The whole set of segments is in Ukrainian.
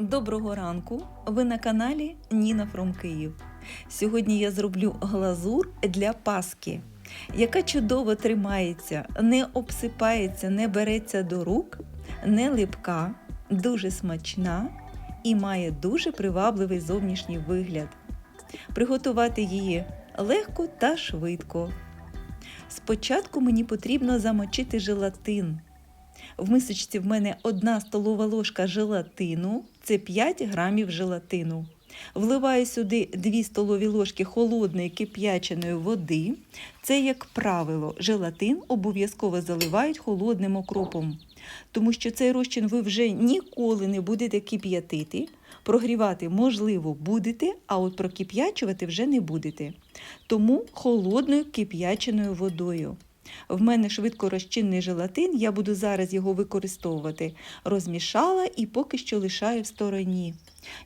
Доброго ранку! Ви на каналі Ніна Фром Київ. Сьогодні я зроблю глазур для паски, яка чудово тримається, не обсипається, не береться до рук, не липка, дуже смачна і має дуже привабливий зовнішній вигляд. Приготувати її легко та швидко. Спочатку мені потрібно замочити желатин. В мисочці в мене 1 столова ложка желатину, це 5 грамів желатину. Вливаю сюди 2 столові ложки холодної кип'яченої води. Це, як правило, желатин обов'язково заливають холодним окропом, тому що цей розчин ви вже ніколи не будете кип'ятити. Прогрівати, можливо, будете, а от прокип'ячувати вже не будете. Тому холодною кип'яченою водою. В мене швидко розчинний желатин, я буду зараз його використовувати. Розмішала і поки що лишаю в стороні.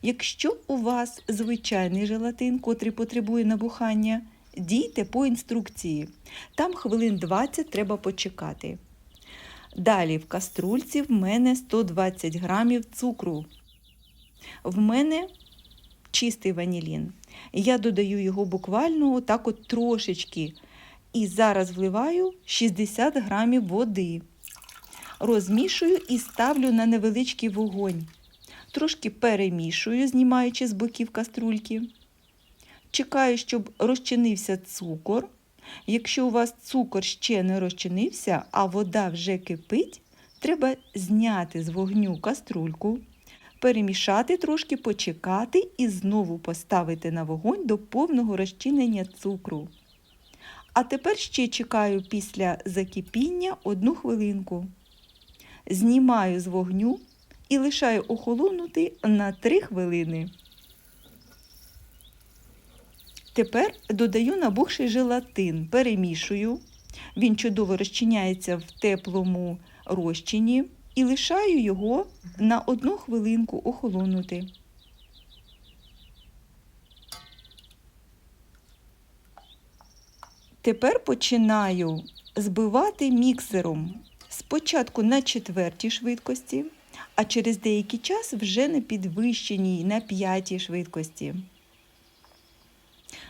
Якщо у вас звичайний желатин, котрий потребує набухання, дійте по інструкції. Там хвилин 20 треба почекати. Далі в каструльці в мене 120 грамів цукру. В мене чистий ванілін. Я додаю його буквально отак от трошечки. І зараз вливаю 60 грамів води. Розмішую і ставлю на невеличкий вогонь. Трошки перемішую, знімаючи з боків каструльки. Чекаю, щоб розчинився цукор. Якщо у вас цукор ще не розчинився, а вода вже кипить, треба зняти з вогню каструльку, перемішати трошки, почекати і знову поставити на вогонь до повного розчинення цукру. А тепер ще чекаю після закипіння одну хвилинку. Знімаю з вогню і лишаю охолонути на 3 хвилини. Тепер додаю набухший желатин, перемішую. Він чудово розчиняється в теплому розчині і лишаю його на одну хвилинку охолонути. Тепер починаю збивати міксером спочатку на четвертій швидкості, а через деякий час вже на підвищеній на п'ятій швидкості.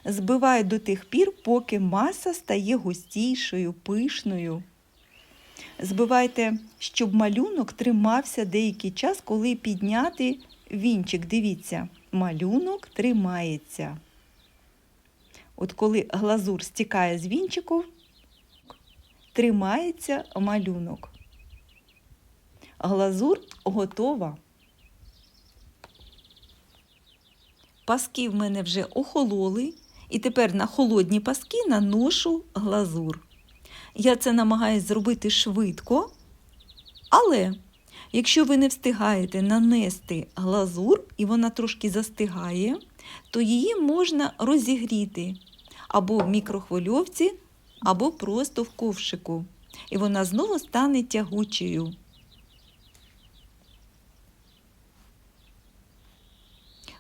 Збиваю до тих пір, поки маса стає густішою, пишною. Збивайте, щоб малюнок тримався деякий час, коли підняти вінчик. Дивіться, малюнок тримається. От коли глазур стікає з вінчиків, тримається малюнок. Глазур готова. Паски в мене вже охололи, і тепер на холодні паски наношу глазур. Я це намагаюся зробити швидко, але якщо ви не встигаєте нанести глазур і вона трошки застигає, то її можна розігріти або в мікрохвильовці, або просто в ковшику. І вона знову стане тягучою.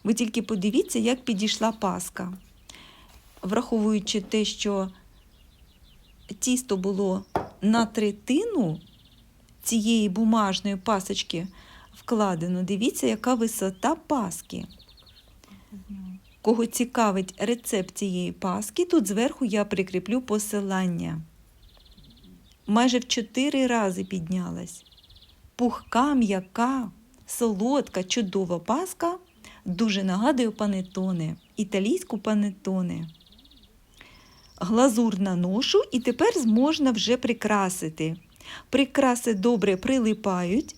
Ви тільки подивіться, як підійшла паска. Враховуючи те, що тісто було на третину цієї бумажної пасочки вкладено, дивіться, яка висота паски. Кого цікавить рецепт цієї паски, тут зверху я прикріплю посилання. Майже в 4 рази піднялась. Пухка, м'яка, солодка, чудова паска дуже нагадує панетоне, італійську панетоне. Глазур наношу і тепер можна вже прикрасити. Прикраси добре прилипають,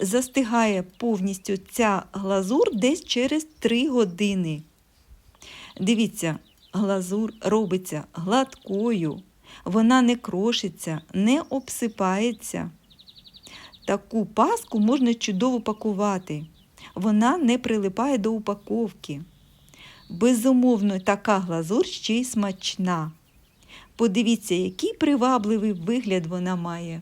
застигає повністю ця глазур десь через 3 години. Дивіться, глазур робиться гладкою, вона не крошиться, не обсипається. Таку паску можна чудово пакувати. Вона не прилипає до упаковки. Безумовно, така глазур ще й смачна. Подивіться, який привабливий вигляд вона має.